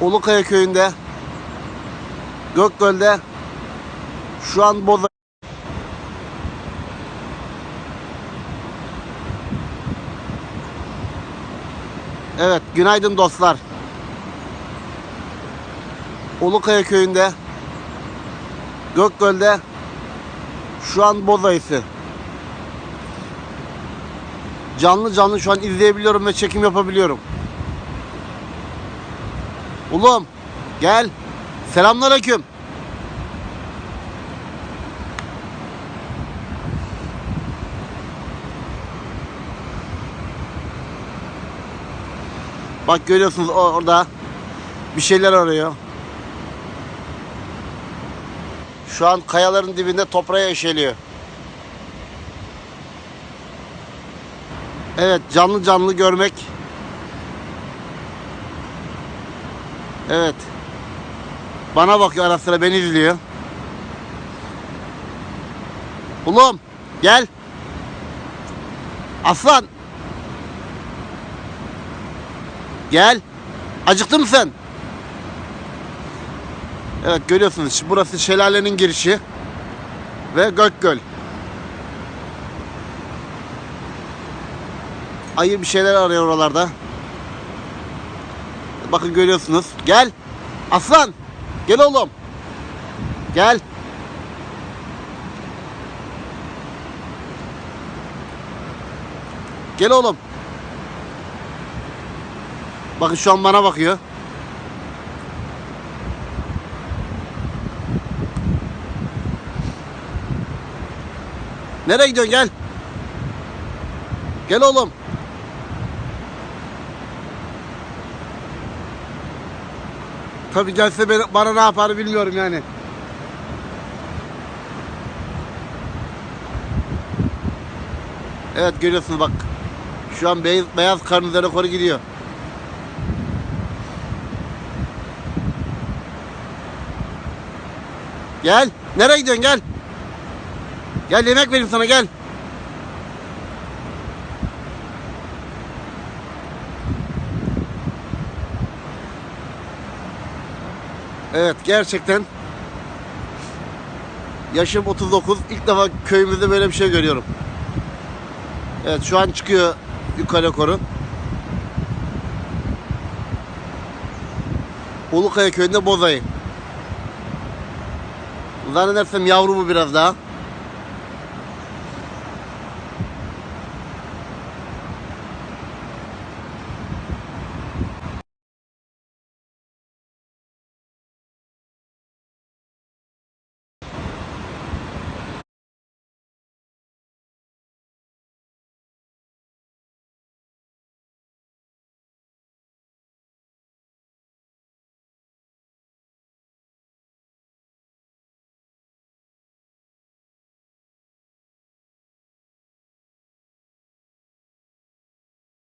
Ulukaya köyünde Gökgöl'de şu an boza Evet, günaydın dostlar. Ulukaya köyünde Gökgöl'de şu an boz ayısı. Canlı canlı şu an izleyebiliyorum ve çekim yapabiliyorum. Ulum gel. Selamünaleyküm. Bak görüyorsunuz orada bir şeyler arıyor. Şu an kayaların dibinde toprağa eşeliyor. Evet canlı canlı görmek. Evet. Bana bakıyor ara sıra beni izliyor. Ulum gel. Aslan. Gel. Acıktın mı sen? Evet görüyorsunuz burası şelalenin girişi ve Gökgöl. Ayı bir şeyler arıyor oralarda. Bakın görüyorsunuz. Gel. Aslan. Gel oğlum. Gel. Gel oğlum. Bakın şu an bana bakıyor. Nereye gidiyorsun gel. Gel oğlum. Tabii gelse bana ne yapar bilmiyorum yani. Evet görüyorsunuz bak. Şu an beyaz, beyaz karın üzerine koru gidiyor. Gel. Nereye gidiyorsun gel. Gel yemek vereyim sana gel. Evet gerçekten yaşım 39 ilk defa köyümüzde böyle bir şey görüyorum. Evet şu an çıkıyor yukarı koru. Ulukaya köyünde bozayı. Zannedersem yavru bu biraz daha.